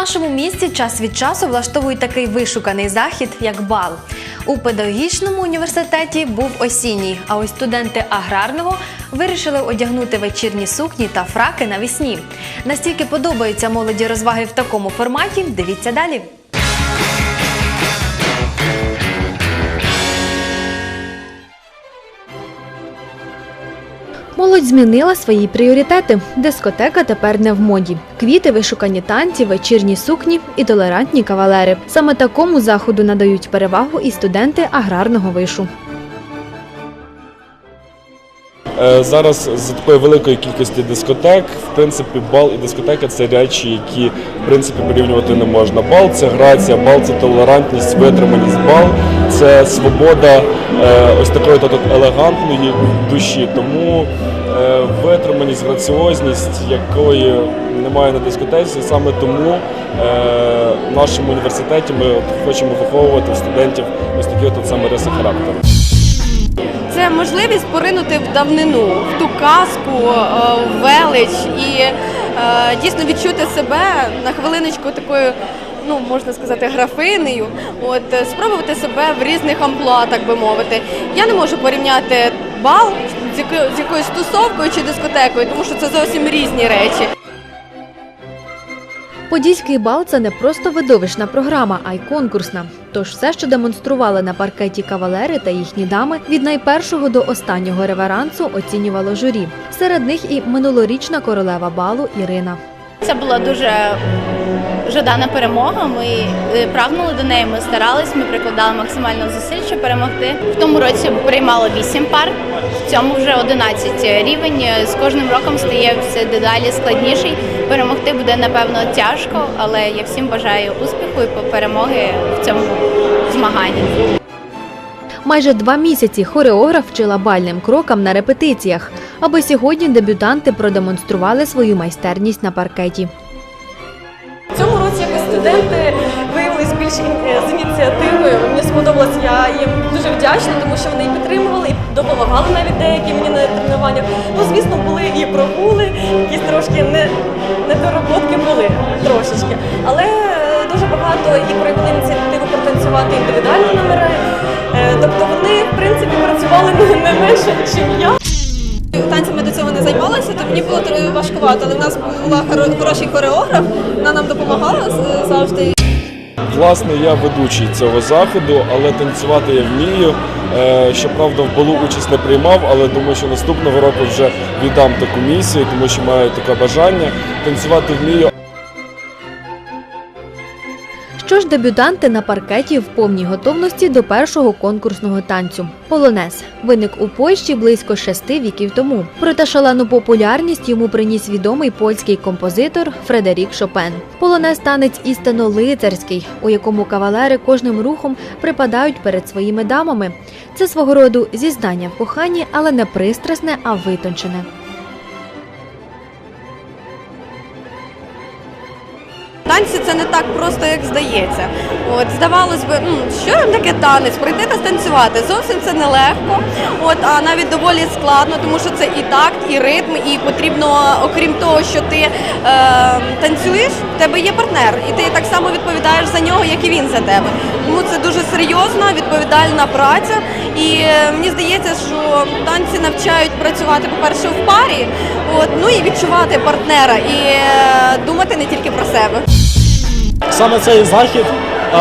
нашому місті час від часу влаштовують такий вишуканий захід, як бал. У педагогічному університеті був осінній, а ось студенти аграрного вирішили одягнути вечірні сукні та фраки навесні. Настільки подобаються молоді розваги в такому форматі, дивіться далі. Молодь змінила свої пріоритети. Дискотека тепер не в моді. Квіти, вишукані танці, вечірні сукні і толерантні кавалери. Саме такому заходу надають перевагу і студенти аграрного вишу. Е, Зараз з такої великої кількості дискотек, в принципі, бал і дискотека це речі, які в принципі порівнювати не можна. Бал це грація, бал це толерантність, витриманість, бал це свобода е, ось такої то тут елегантної душі. Тому е, витриманість, граціозність, якої немає на дискотеці, саме тому в нашому університеті ми хочемо виховувати студентів ось такі от саме риси характеру. Це можливість поринути в давнину, в ту казку, е, в велич і е, дійсно відчути себе на хвилиночку такою, ну можна сказати, графинею. От е, спробувати себе в різних амплуа, так би мовити. Я не можу порівняти бал з якоюсь тусовкою чи дискотекою, тому що це зовсім різні речі. Подільський бал це не просто видовищна програма, а й конкурсна. Тож все, що демонстрували на паркеті кавалери та їхні дами, від найпершого до останнього реверансу оцінювало журі. Серед них і минулорічна королева балу Ірина. Це була дуже жадана перемога. Ми е, прагнули до неї. Ми старались, ми прикладали максимально зусиль, щоб перемогти. В тому році приймало 8 пар, в цьому вже 11 рівень. Е, З кожним роком стає все дедалі складніший. Перемогти буде напевно тяжко, але я всім бажаю успіху і перемоги в цьому змаганні. Майже два місяці хореограф вчила бальним крокам на репетиціях, аби сьогодні дебютанти продемонстрували свою майстерність на паркеті. В цьому році якось студенти виявилися більш з ініціативою. Мені сподобалось, я їм дуже вдячна, тому що вони і підтримували, і допомагали навіть деякі мені на тренуваннях. Ну, звісно, були і прогули, якісь трошки не, недороботки були трошечки. Але е, дуже багато і проявили ініціативу протанцювати індивідуальні номери. Е, Тобто вони, в принципі, працювали не менше, ніж я. Танцями до цього не займалася, то мені було важкувато, але в нас була хоро- хороший хореограф, вона нам допомагала завжди. Власне, я ведучий цього заходу, але танцювати я вмію. Е, Щоправда, в балу участь не приймав, але думаю, що наступного року вже віддам таку місію, тому що маю таке бажання. Танцювати вмію, Що ж, дебютанти на паркеті в повній готовності до першого конкурсного танцю. Полонез виник у Польщі близько шести віків тому. Проте шалену популярність йому приніс відомий польський композитор Фредерік Шопен. Полонез танець істинно лицарський, у якому кавалери кожним рухом припадають перед своїми дамами. Це свого роду зізнання в коханні, але не пристрасне, а витончене. Танці це не так просто, як здається. От здавалось би, що там таке танець? Прийти та станцювати. Зовсім це нелегко. От а навіть доволі складно, тому що це і такт, і ритм, і потрібно, окрім того, що ти е, танцюєш, в тебе є партнер, і ти так само відповідаєш за нього, як і він за тебе. Тому це дуже серйозна, відповідальна праця. І е, мені здається, що танці навчають працювати, по-перше, в парі, от ну і відчувати партнера, і е, думати не тільки про себе. Саме цей захід е,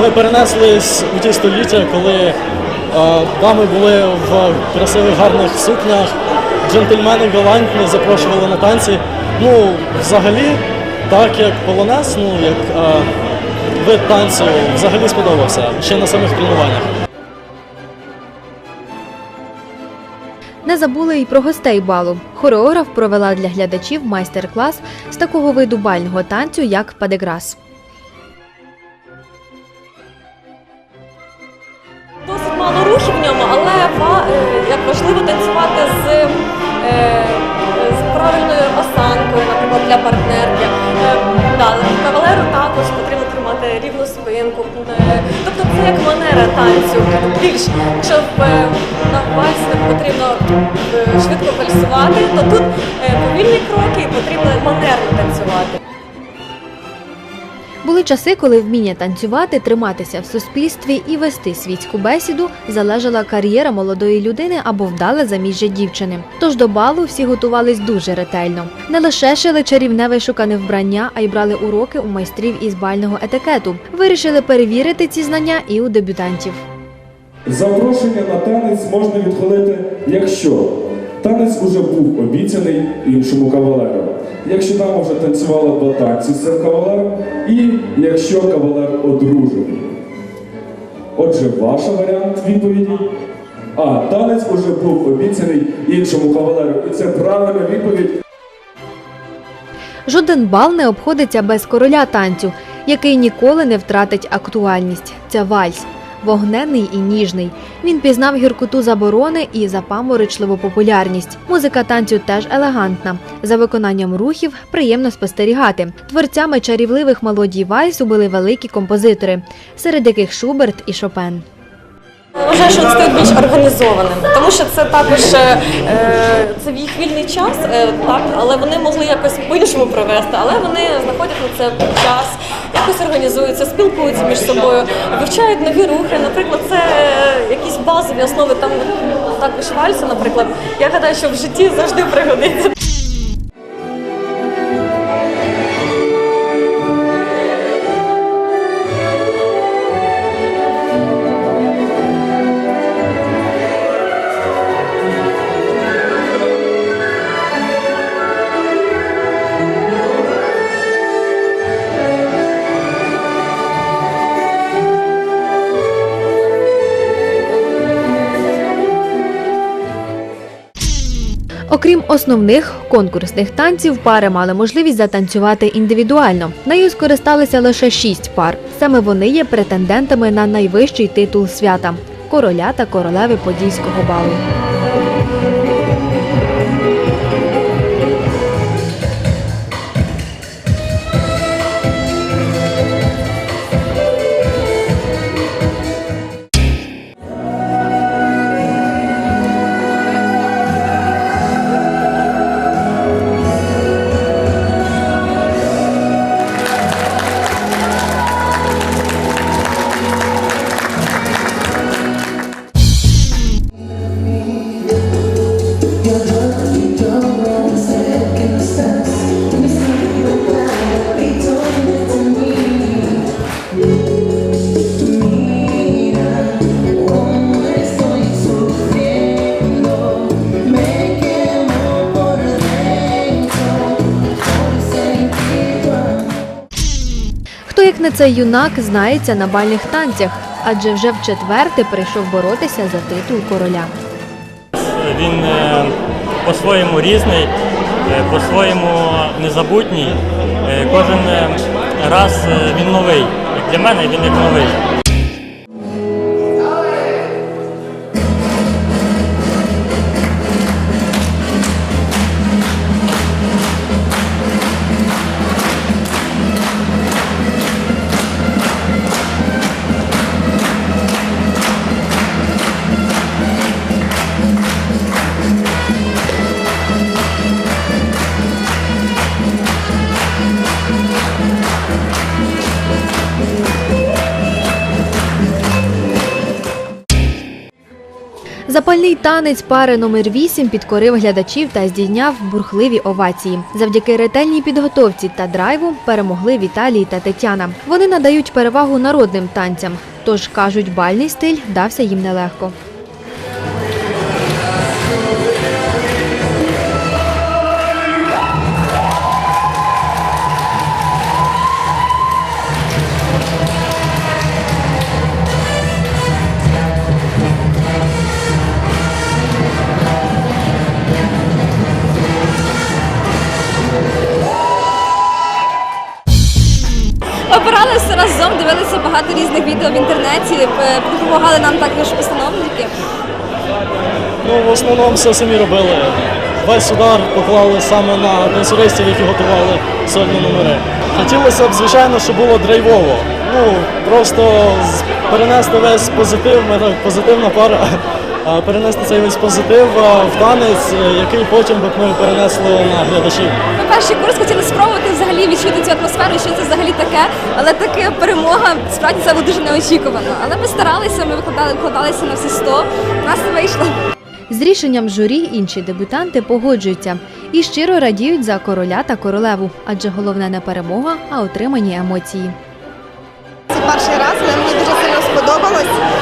ми перенеслись у ті століття, коли е, дами були в красивих гарних сукнях, джентльмени галантні запрошували на танці. Ну, взагалі, так як полонез, ну як е, вид танцю, взагалі сподобався ще на самих тренуваннях. Не забули і про гостей балу. Хореограф провела для глядачів майстер-клас з такого виду бального танцю, як падеграс. Мало рухів в ньому, але е, як важливо танцювати з, е, з правильною осанкою, наприклад, для партнерки. Е, кавалеру також потрібно тримати рівну спинку. Тобто це як манера танцю. Більш, якщо на вальсі потрібно швидко вальсувати, то тут повільні кроки і потрібно манерно танцювати. Були часи, коли вміння танцювати, триматися в суспільстві і вести світську бесіду залежала кар'єра молодої людини або вдале заміжжя дівчини. Тож до балу всі готувались дуже ретельно. Не лише шили чарівне вишукане вбрання, а й брали уроки у майстрів із бального етикету. Вирішили перевірити ці знання і у дебютантів. Запрошення на танець можна відхилити, якщо танець уже був обіцяний іншому кавалеру, якщо дама вже танцювала два танці з цим кавалером, і якщо кавалер одружений. Отже, ваш варіант відповіді. А, танець уже був обіцяний іншому кавалеру. І це правильна відповідь. Жоден бал не обходиться без короля танцю, який ніколи не втратить актуальність. Це вальс. Вогненний і ніжний. Він пізнав гіркоту заборони і запаморочливу популярність. Музика танцю теж елегантна. За виконанням рухів приємно спостерігати. Творцями чарівливих мелодій вальсу були великі композитори, серед яких Шуберт і Шопен. Вважаю, що стають більш організованим, тому що це також е, е, це їх вільний час, е, так, але вони могли якось по-іншому провести, але вони це час, якось організуються, спілкуються між собою, вивчають нові рухи. Наприклад, це е, якісь базові основи там так вишивальця, наприклад. Я гадаю, що в житті завжди пригодиться. Окрім основних конкурсних танців, пари мали можливість затанцювати індивідуально. Нею скористалися лише шість пар. Саме вони є претендентами на найвищий титул свята короля та королеви подільського балу. Цей юнак знається на бальних танцях, адже вже в четверте прийшов боротися за титул короля. Він е, по-своєму різний, е, по-своєму незабутній. Е, Кожен раз він новий. Для мене він як новий. Запальний танець пари номер 8 підкорив глядачів та здійняв бурхливі овації. Завдяки ретельній підготовці та драйву перемогли Віталій та Тетяна. Вони надають перевагу народним танцям, тож кажуть, бальний стиль дався їм нелегко. Багато різних відео в інтернеті, е, допомагали нам також постановники. Ну, в основному все самі робили. Весь удар поклали саме на танцюристів, які готували сольні номери. Хотілося б, звичайно, щоб було драйвово. Ну, просто перенести весь позитив, ми так позитивна пара. Е, перенести цей весь позитив е, в танець, е, який потім би ми перенесли на глядачів. Ми перший курс хотіли спробувати взагалі відчути цю атмосферу, що це взагалі таке. Але таке перемога справді це було дуже неочікувано. Але ми старалися, ми викладали, викладалися на всі 100. У нас не вийшло. З рішенням журі інші дебютанти погоджуються і щиро радіють за короля та королеву, адже головне не перемога, а отримані емоції. Це перший раз, але мені дуже сильно сподобалось.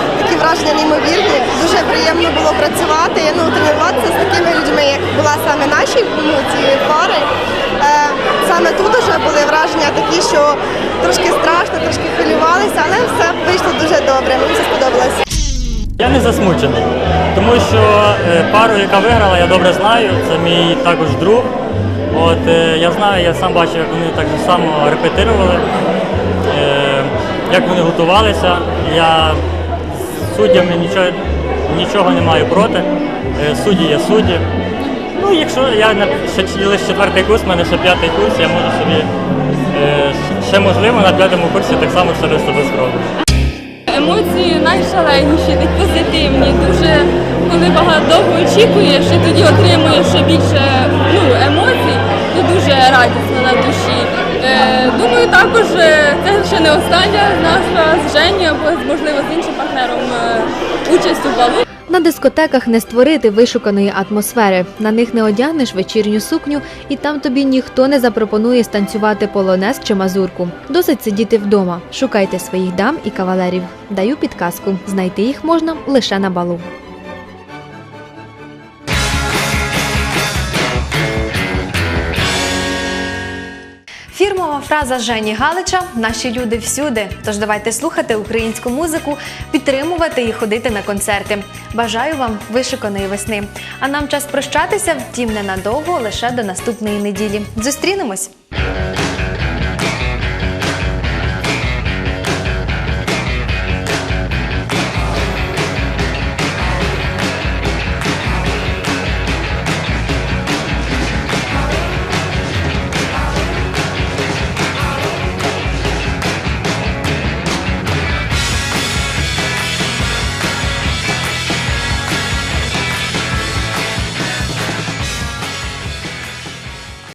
Враження неймовірні. Дуже приємно було працювати, ну, тренуватися з такими людьми, як була саме наші ну, ці пари. Е, саме тут вже були враження такі, що трошки страшно, трошки хвилювалися, але все вийшло дуже добре. Мені все сподобалось. Я не засмучений, тому що е, пару, яка виграла, я добре знаю. Це мій також друг. От е, я знаю, я сам бачив, як вони так само репетирували, як вони готувалися. Я суддями нічого, нічого не маю проти. Е, Судді є судді. Ну, якщо я на лише четвертий курс, в мене ще п'ятий курс, я можу собі е, ще можливо на п'ятому курсі так само ще раз себе спробую. Емоції найшаленіші, позитивні. Дуже коли багато довго очікуєш і тоді отримуєш ще більше ну, емоцій, то дуже радісно на душі. Е, думаю, також це ще не остання наша з Женю або можливо з іншим партнером е, участь у балу. На дискотеках не створити вишуканої атмосфери. На них не одягнеш вечірню сукню, і там тобі ніхто не запропонує станцювати полонез чи мазурку. Досить сидіти вдома. Шукайте своїх дам і кавалерів. Даю підказку: знайти їх можна лише на балу. Фірмова фраза Жені Галича Наші люди всюди. Тож давайте слухати українську музику, підтримувати і ходити на концерти. Бажаю вам вишиканої весни. А нам час прощатися, втім ненадовго, лише до наступної неділі. Зустрінемось!